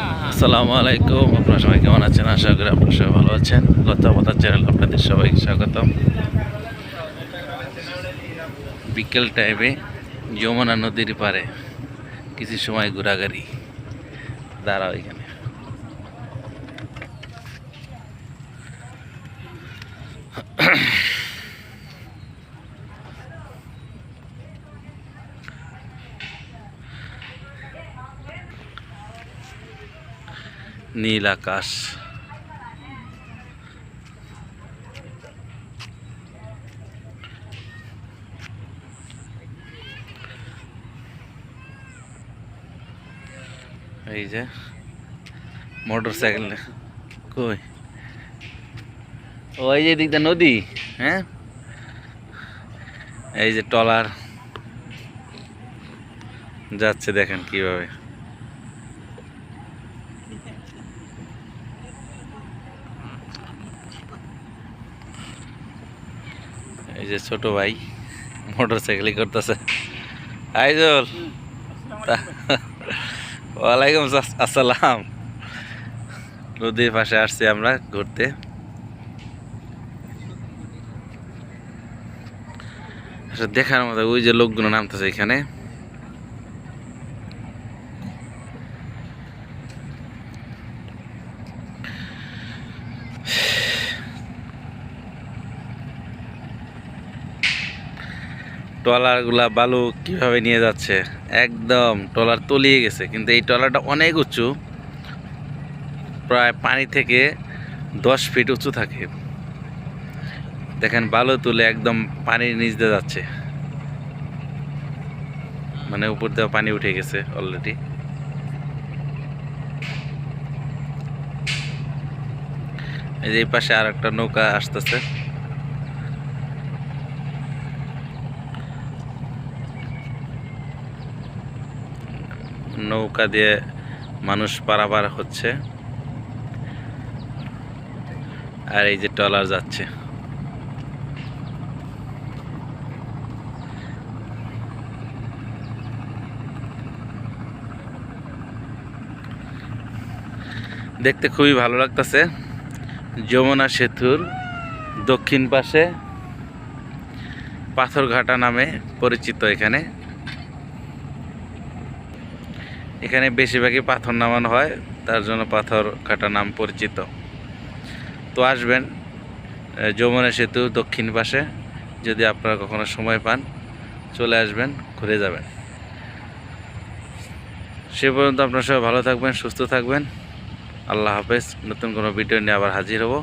আসসালামু আলাইকুম। আপনারা সবাই কেমন আছেন? আশা করি আপনারা সবাই ভালো আছেন। লতাপাতা চ্যানেল আপনাদের সবাইকে স্বাগতম। বিকেল টাইমে যমুনা নদীর পারে কিছু সময় ঘোরাঘুরি। দাঁড়াও এখানে। নীল আকাশ। এই যে মোটর সাইকেল কই ওই যে দিকটা নদী হ্যাঁ? এই যে টলার যাচ্ছে দেখেন কীভাবে। এই যে ছোট ভাই মোটর সাইকেলই করতেছে। আইজল। ওয়ালাইকুম আসসালাম। নদীর পাশে আসছি আমরা ঘুরতে। আসলে দেখার মতো ওই যে লোকগুলো নামতেছে এখানে। ট্রলারগুলা বালু কীভাবে নিয়ে যাচ্ছে? একদম ট্রলার তলিয়ে গেছে, কিন্তু এই ট্রলারটা অনেক উঁচু। প্রায় পানি থেকে দশ ফিট উঁচু থাকে। দেখেন, বালু তুলে একদম পানির নিচ দিয়ে যাচ্ছে। মানে উপর দিয়ে পানি উঠে গেছে অলরেডি এই যে পাশে আর একটা নৌকা আসতেছে। নৌকা দিয়ে মানুষ পারাপার হচ্ছে। আর এই যে ট্রলার যাচ্ছে। দেখতে খুবই ভালো লাগতেছে। যমুনা সেতুর দক্ষিণ পাশে পাথরঘাটা নামে পরিচিত এখানে। এখানে বেশিরভাগই পাথর নামানো হয়, তার জন্য পাথর কাটা নাম পরিচিত। তো আসবেন যমুনা সেতু দক্ষিণ পাশে, যদি আপনারা কখনো সময় পান, চলে আসবেন, ঘুরে যাবেন। সে পর্যন্ত আপনার সবাই ভালো থাকবেন, সুস্থ থাকবেন। আল্লাহ হাফেজ, নতুন কোনো ভিডিও নিয়ে আবার হাজির হব।